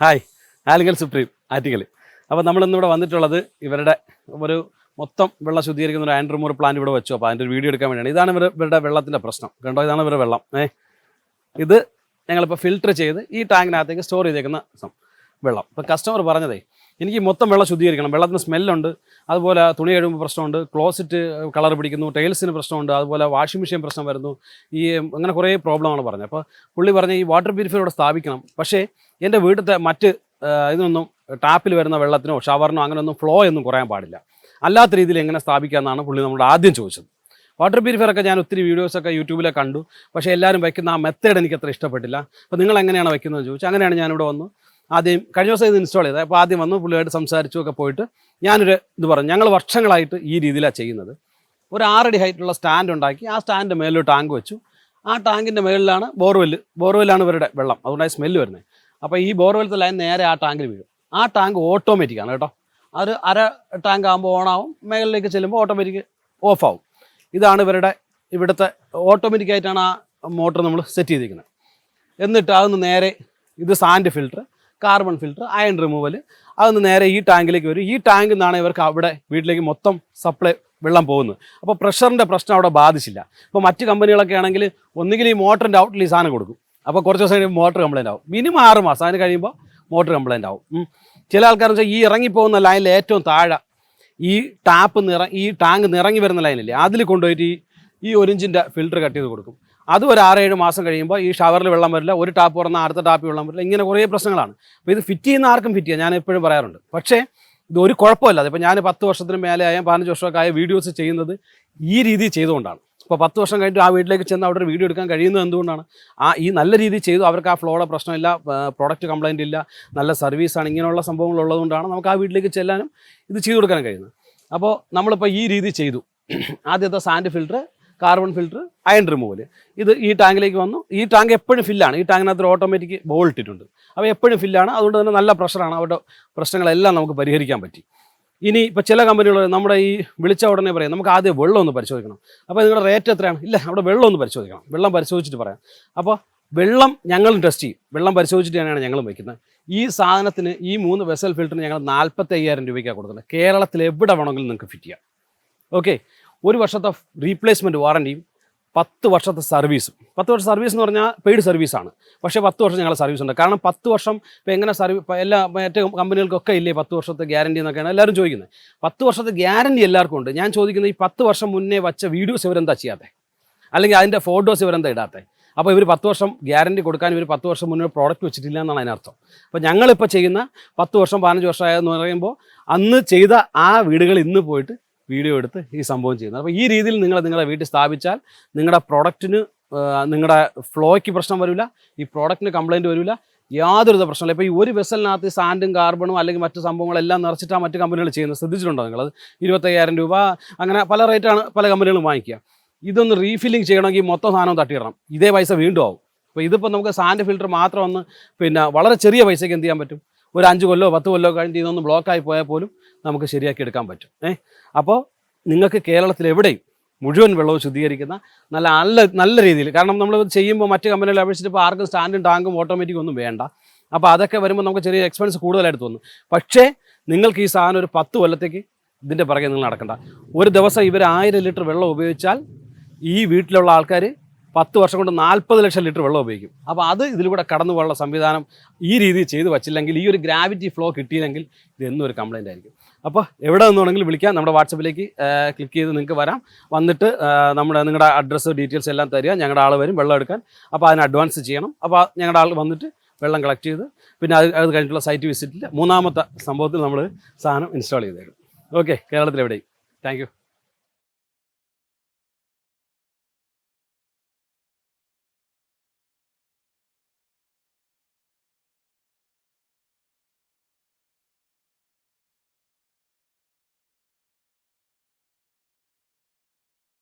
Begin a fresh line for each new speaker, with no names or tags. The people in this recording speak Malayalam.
ഹായ്. ആലിങ്കൽ സുപ്രീം ആറ്റിങ്ങൽ അപ്പോൾ നമ്മളിന്നിവിടെ വന്നിട്ടുള്ളത് ഇവരുടെ ഒരു മൊത്തം വെള്ളം ശുദ്ധീകരിക്കുന്ന ഒരു ആൻഡ്രമൂർ പ്ലാന്റ് ഇവിടെ വെച്ചു. അപ്പോൾ അതിന്റെ ഒരു വീഡിയോ എടുക്കാൻ വേണ്ടിയാണ്. ഇതാണ് ഇവർ ഇവരുടെ വെള്ളത്തിന്റെ പ്രശ്നം. കണ്ടോ? ഇതാണ് ഇവരുടെ വെള്ളം. ഏ? ഇത് ഞങ്ങളിപ്പോൾ ഫിൽറ്റർ ചെയ്ത് ഈ ടാങ്കിനകത്തേക്ക് സ്റ്റോർ ചെയ്തേക്കുന്ന വെള്ളം. ഇപ്പോൾ കസ്റ്റമർ പറഞ്ഞതേ എനിക്ക് മൊത്തം വെള്ളം ശുദ്ധീകരിക്കണം. വെള്ളത്തിന് സ്മെല്ലുണ്ട്. അതുപോലെ തുണി കഴുകുമ്പോൾ പ്രശ്നമുണ്ട്. ക്ലോസറ്റ് കളർ പിടിക്കുന്നു. ടൈൽസിന് പ്രശ്നമുണ്ട്. അതുപോലെ വാഷിംഗ് മെഷീൻ പ്രശ്നം വരുന്നു. ഈ അങ്ങനെ കുറേ പ്രോബ്ലമാണ് പറഞ്ഞത്. അപ്പോൾ പുള്ളി പറഞ്ഞ ഈ വാട്ടർ പ്യൂരിഫയർ ഇവിടെ സ്ഥാപിക്കണം. പക്ഷേ എന്റെ വീട്ടിലത്തെ മറ്റ് ഇതിനൊന്നും ടാപ്പിൽ വരുന്ന വെള്ളത്തിനോ ഷവറിനോ അങ്ങനെയൊന്നും ഫ്ലോ ഒന്നും കുറയാൻ പാടില്ല. അല്ലാത്ത രീതിയിൽ എങ്ങനെ സ്ഥാപിക്കാമെന്നാണ് പുള്ളി നമ്മളോട് ആദ്യം ചോദിച്ചത്. വാട്ടർ പ്യൂരിഫയർ ഒക്കെ ഞാൻ ഒത്തിരി വീഡിയോസൊക്കെ യൂട്യൂബിലെ കണ്ടു. പക്ഷേ എല്ലാവരും വയ്ക്കുന്ന ആ മെത്തേഡ് എനിക്ക് അത്ര ഇഷ്ടപ്പെട്ടില്ല. അപ്പോൾ നിങ്ങൾ എങ്ങനെയാണ് വയ്ക്കുന്നതെന്ന് ചോദിച്ചു. അങ്ങനെയാണ് ഞാനിവിടെ വന്നു. ആദ്യം കഴിഞ്ഞ ദിവസം ഇത് ഇൻസ്റ്റാൾ ചെയ്തത്. അപ്പോൾ ആദ്യം വന്നു പുള്ളിയായിട്ട് സംസാരിച്ചു ഒക്കെ പോയിട്ട് ഞാനൊരു ഇത് പറഞ്ഞു. ഞങ്ങൾ വർഷങ്ങളായിട്ട് ഈ രീതിയിലാണ് ചെയ്യുന്നത്. ഒരു ആറടി ഹൈറ്റുള്ള സ്റ്റാൻഡ് ഉണ്ടാക്കി ആ സ്റ്റാൻഡിന്റെ മേലൊരു ടാങ്ക് വെച്ചു. ആ ടാങ്കിന്റെ മേളിലാണ് ബോർവെൽ ബോർവെല്ലാണ് ഇവരുടെ വെള്ളം. അതുകൊണ്ടാണ് സ്മെല്ല് വരുന്നത് അപ്പോൾ ഈ ബോർവെല്ലത്തെ ലൈൻ നേരെ ആ ടാങ്കിൽ വീഴും. ആ ടാങ്ക് ഓട്ടോമാറ്റിക് ആണ് കേട്ടോ. അത് അര ടാങ്ക് ആകുമ്പോൾ ഓണാവും മേളിലേക്ക് ചെല്ലുമ്പോൾ ഓട്ടോമാറ്റിക് ആവും. ഇതാണ് ഇവരുടെ ഇവിടുത്തെ ഓട്ടോമാറ്റിക്കായിട്ടാണ് ആ മോട്ടർ നമ്മൾ സെറ്റ് ചെയ്തിരിക്കുന്നത്. എന്നിട്ട് അതൊന്ന് നേരെ ഇത് sand filter carbon filter iron removal അതൊന്ന് നേരെ ഈ ടാങ്കിലേക്ക് വരും. ഈ ടാങ്കിൽ നിന്നാണ് ഇവർക്ക് അവിടെ വീട്ടിലേക്ക് മൊത്തം സപ്ലൈ വെള്ളം പോകുന്നത്. അപ്പോൾ പ്രഷറിന്റെ പ്രശ്നം അവിടെ ബാധിച്ചില്ല. ഇപ്പോൾ മറ്റ് കമ്പനികളൊക്കെ ആണെങ്കിൽ ഒന്നുകിൽ ഈ മോട്ടറിന്റെ ഔട്ട്ലി സാധനം കൊടുക്കും. അപ്പോൾ കുറച്ച് ദിവസം കഴിയുമ്പോൾ മോട്ടർ കംപ്ലൈന്റ് ആവും. മിനിമം ആറ് മാസം. അതിന് കഴിയുമ്പോൾ മോട്ടർ കംപ്ലൈന്റ് ആവും. ചില ആൾക്കാരെന്ന് വെച്ചാൽ ഈ ഇറങ്ങിപ്പോകുന്ന ലൈനിൽ ഏറ്റവും താഴെ ഈ ടാപ്പ് നിറ ഈ ടാങ്ക് നിറങ്ങി വരുന്ന ലൈനില്ലേ അതിൽ കൊണ്ടുപോയിട്ട് ഈ ഈ ഒരു ഇഞ്ചിന്റെ ഫിൽറ്റർ കട്ട് ചെയ്ത് കൊടുക്കും. അതും ഒരു ആറേഴ് മാസം കഴിയുമ്പോൾ ഈ ഷവറിൽ വെള്ളം വരില്ല ഒരു ടാപ്പ് തുറന്നാൽ അടുത്ത ടാപ്പിൽ വെള്ളം വരില്ല. ഇങ്ങനെ കുറേ പ്രശ്നങ്ങളാണ്. അപ്പോൾ ഇത് ഫിറ്റ് ചെയ്യുന്ന ആർക്കും ഫിറ്റ് ചെയ്യാം. ഞാൻ എപ്പോഴും പറയാറുണ്ട്. പക്ഷേ ഇത് ഒരു കുഴപ്പമില്ല. അതിപ്പോൾ ഞാൻ പത്ത് വർഷത്തിന് മേലെ ആയ പതിനഞ്ച് വർഷമൊക്കെ ആയ വീഡിയോസ് ചെയ്യുന്നത് ഈ രീതിയിൽ ചെയ്തുകൊണ്ടാണ്. ഇപ്പോൾ പത്ത് വർഷം കഴിഞ്ഞിട്ട് ആ വീട്ടിലേക്ക് ചെന്ന് അവിടെ ഒരു വീഡിയോ എടുക്കാൻ കഴിയുന്നത് എന്തുകൊണ്ടാണ്? ആ ഈ നല്ല രീതിയിൽ ചെയ്തു. അവർക്ക് ആ ഫ്ലോയുടെ പ്രശ്നമില്ല പ്രോഡക്റ്റ് കംപ്ലൈന്റ് ഇല്ല നല്ല സർവീസാണ് ഇങ്ങനെയുള്ള സംഭവങ്ങൾ ഉള്ളതുകൊണ്ടാണ് നമുക്ക് ആ വീട്ടിലേക്ക് ചെല്ലാനും ഇത് ചെയ്തു കൊടുക്കാനും കഴിയുന്നത്. അപ്പോൾ നമ്മളിപ്പോൾ ഈ രീതി ചെയ്തു. ആദ്യത്തെ sand filter carbon filter iron removal ഇത് ഈ ടാങ്കിലേക്ക് വന്നു. ഈ ടാങ്ക് എപ്പോഴും ഫില്ലാണ് ഈ ടാങ്കിനകത്ത് ഓട്ടോമാറ്റിക് ബോൾ ഇട്ടിട്ടുണ്ട്. അപ്പോൾ എപ്പോഴും ഫില്ലാണ് അതുകൊണ്ട് തന്നെ നല്ല പ്രഷറാണ് അവരുടെ പ്രശ്നങ്ങളെല്ലാം നമുക്ക് പരിഹരിക്കാൻ പറ്റി. ഇനി ഇപ്പോൾ ചില കമ്പനികൾ നമ്മുടെ ഈ വിളിച്ച ഉടനെ പറയാം നമുക്ക് ആദ്യം വെള്ളം ഒന്ന് പരിശോധിക്കണം. അപ്പോൾ നിങ്ങളുടെ റേറ്റ് എത്രയാണ്? ഇല്ല അവിടെ വെള്ളം ഒന്ന് പരിശോധിക്കണം. വെള്ളം പരിശോധിച്ചിട്ട് പറയാം. അപ്പോൾ വെള്ളം ഞങ്ങളും ടെസ്റ്റ് ചെയ്യും. വെള്ളം പരിശോധിച്ചിട്ട് തന്നെയാണ് ഞങ്ങളും വയ്ക്കുന്നത് ഈ സാധനത്തിന് ഈ മൂന്ന് വെസൽ ഫിൽറ്ററിന് ഞങ്ങൾ നാൽപ്പത്തി അയ്യായിരം രൂപയ്ക്കാണ് കൊടുക്കുന്നത്. കേരളത്തിൽ എവിടെ വേണമെങ്കിലും നിങ്ങൾക്ക് ഫിറ്റ് ചെയ്യാം. ഓക്കെ ഒരു വർഷത്തെ റീപ്ലേസ്മെന്റ് വാറന്റിയും പത്ത് വർഷത്തെ സർവീസും പത്ത് വർഷം സർവീസ് എന്ന് പറഞ്ഞാൽ പെയ്ഡ് സർവീസാണ് പക്ഷേ പത്ത് വർഷം ഞങ്ങളുടെ സർവീസ് ഉണ്ട്. കാരണം പത്ത് വർഷം ഇപ്പോൾ എങ്ങനെ ഇപ്പോൾ എല്ലാ മറ്റേ കമ്പനികൾക്കൊക്കെ ഇല്ലേ പത്ത് വർഷത്തെ ഗ്യാരണ്ടി എന്നൊക്കെയാണ് എല്ലാവരും ചോദിക്കുന്നത്. പത്ത് വർഷത്തെ ഗ്യാരണ്ടി എല്ലാവർക്കും ഉണ്ട്. ഞാൻ ചോദിക്കുന്നത് ഈ പത്ത് വർഷം മുന്നേ വച്ച വീഡിയോസ് ഇവരെന്താ ചെയ്യാത്തത് അല്ലെങ്കിൽ അതിന്റെ ഫോട്ടോസ് ഇവരെന്താ ഇടാത്തത് അപ്പോൾ ഇവർ പത്ത് വർഷം ഗ്യാരണ്ടി കൊടുക്കാൻ ഇവർ പത്ത് വർഷം മുന്നേ പ്രോഡക്റ്റ് വെച്ചിട്ടില്ല എന്നാണ് അതിനർത്ഥം. അപ്പോൾ ഞങ്ങളിപ്പോൾ ചെയ്യുന്ന പത്ത് വർഷം പതിനഞ്ച് വർഷമായെന്ന് പറയുമ്പോൾ അന്ന് ചെയ്ത ആ വീടുകൾ ഇന്ന് പോയിട്ട് വീഡിയോ എടുത്ത് ഈ സംഭവം ചെയ്യുന്നത്. അപ്പോൾ ഈ രീതിയിൽ നിങ്ങൾ നിങ്ങളുടെ വീട്ടിൽ സ്ഥാപിച്ചാൽ നിങ്ങളുടെ പ്രൊഡക്റ്റിന് നിങ്ങളുടെ ഫ്ലോയ്ക്ക് പ്രശ്നം വരില്ല ഈ പ്രോഡക്റ്റിന് കംപ്ലൈന്റ് വരില്ല യാതൊരുവിധ പ്രശ്നമില്ല ഇപ്പോൾ ഈ ഒരു വെസലിനകത്ത് സാൻഡും കാർബണും അല്ലെങ്കിൽ മറ്റു സംഭവങ്ങളെല്ലാം നിറച്ചിട്ടാണ് മറ്റു കമ്പനികൾ ചെയ്യുന്നത്. ശ്രദ്ധിച്ചിട്ടുണ്ടോ നിങ്ങളത് ഇരുപത്തയ്യായിരം രൂപ അങ്ങനെ പല റേറ്റാണ് പല കമ്പനികളും വാങ്ങിക്കുക. ഇതൊന്ന് റീഫില്ലിങ് ചെയ്യണമെങ്കിൽ മൊത്തം സാധനം തട്ടിയിടണം. ഇതേ പൈസ വീണ്ടും ആവും. അപ്പോൾ ഇതിപ്പോൾ നമുക്ക് സാൻഡ് ഫിൽറ്റർ മാത്രം ഒന്ന് പിന്നെ വളരെ ചെറിയ പൈസയ്ക്ക് എന്ത് ചെയ്യാൻ പറ്റും? ഒരു അഞ്ച് കൊല്ലോ പത്ത് കൊല്ലോ കഴിഞ്ഞിട്ട് ഇതൊന്ന് ബ്ലോക്കായി പോയാൽ പോലും നമുക്ക് ശരിയാക്കി എടുക്കാൻ പറ്റും. ഏ? അപ്പോൾ നിങ്ങൾക്ക് കേരളത്തിൽ എവിടെയും മുഴുവൻ വെള്ളവും ശുദ്ധീകരിക്കുന്ന നല്ല നല്ല നല്ല രീതിയിൽ കാരണം നമ്മൾ ചെയ്യുമ്പോൾ മറ്റ് കമ്പനികളെ അപേക്ഷിച്ച് ഇപ്പോൾ ആർക്കും സ്റ്റാൻഡും ടാങ്കും ഓട്ടോമാറ്റിക് ഒന്നും വേണ്ട. അപ്പോൾ അതൊക്കെ വരുമ്പോൾ നമുക്ക് ചെറിയ എക്സ്പെൻസ് കൂടുതലായിട്ട് തോന്നും. പക്ഷേ നിങ്ങൾക്ക് ഈ സാധനം ഒരു പത്ത് കൊല്ലത്തേക്ക് ഇതിന്റെ പുറകെ നിങ്ങൾ നടക്കണ്ട. ഒരു ദിവസം ഇവർ ആയിരം ലിറ്റർ വെള്ളം ഉപയോഗിച്ചാൽ ഈ വീട്ടിലുള്ള ആൾക്കാർ പത്ത് വർഷം കൊണ്ട് നാൽപ്പത് ലക്ഷം ലിറ്റർ വെള്ളം ഉപയോഗിക്കും. അപ്പോൾ അത് ഇതിലൂടെ കടന്നു പോകാനുള്ള സംവിധാനം ഈ രീതിയിൽ ചെയ്തു വച്ചില്ലെങ്കിൽ ഈ ഒരു ഗ്രാവിറ്റി ഫ്ലോ കിട്ടിയില്ലെങ്കിൽ ഇത് എന്നും ഒരു കംപ്ലൈന്റ് ആയിരിക്കും. അപ്പോൾ എവിടെ നിന്നുണ്ടെങ്കിലും വിളിക്കാം. നമ്മുടെ വാട്സപ്പിലേക്ക് ക്ലിക്ക് ചെയ്ത് നിങ്ങൾക്ക് വരാം. വന്നിട്ട് നമ്മുടെ നിങ്ങളുടെ അഡ്രസ്സ് ഡീറ്റെയിൽസ് എല്ലാം തരിക. ഞങ്ങളുടെ ആൾ വരും വെള്ളം എടുക്കാൻ. അപ്പോൾ അതിന് അഡ്വാൻസ് ചെയ്യണം. അപ്പോൾ ഞങ്ങളുടെ ആൾ വന്നിട്ട് വെള്ളം കളക്ട് ചെയ്ത് പിന്നെ അത് അത് കഴിഞ്ഞിട്ടുള്ള സൈറ്റ് വിസിറ്റിൽ മൂന്നാമത്തെ സംഭവത്തിൽ നമ്മൾ സാധനം ഇൻസ്റ്റാൾ ചെയ്തേക്കും. ഓക്കെ കേരളത്തിൽ എവിടെയും താങ്ക്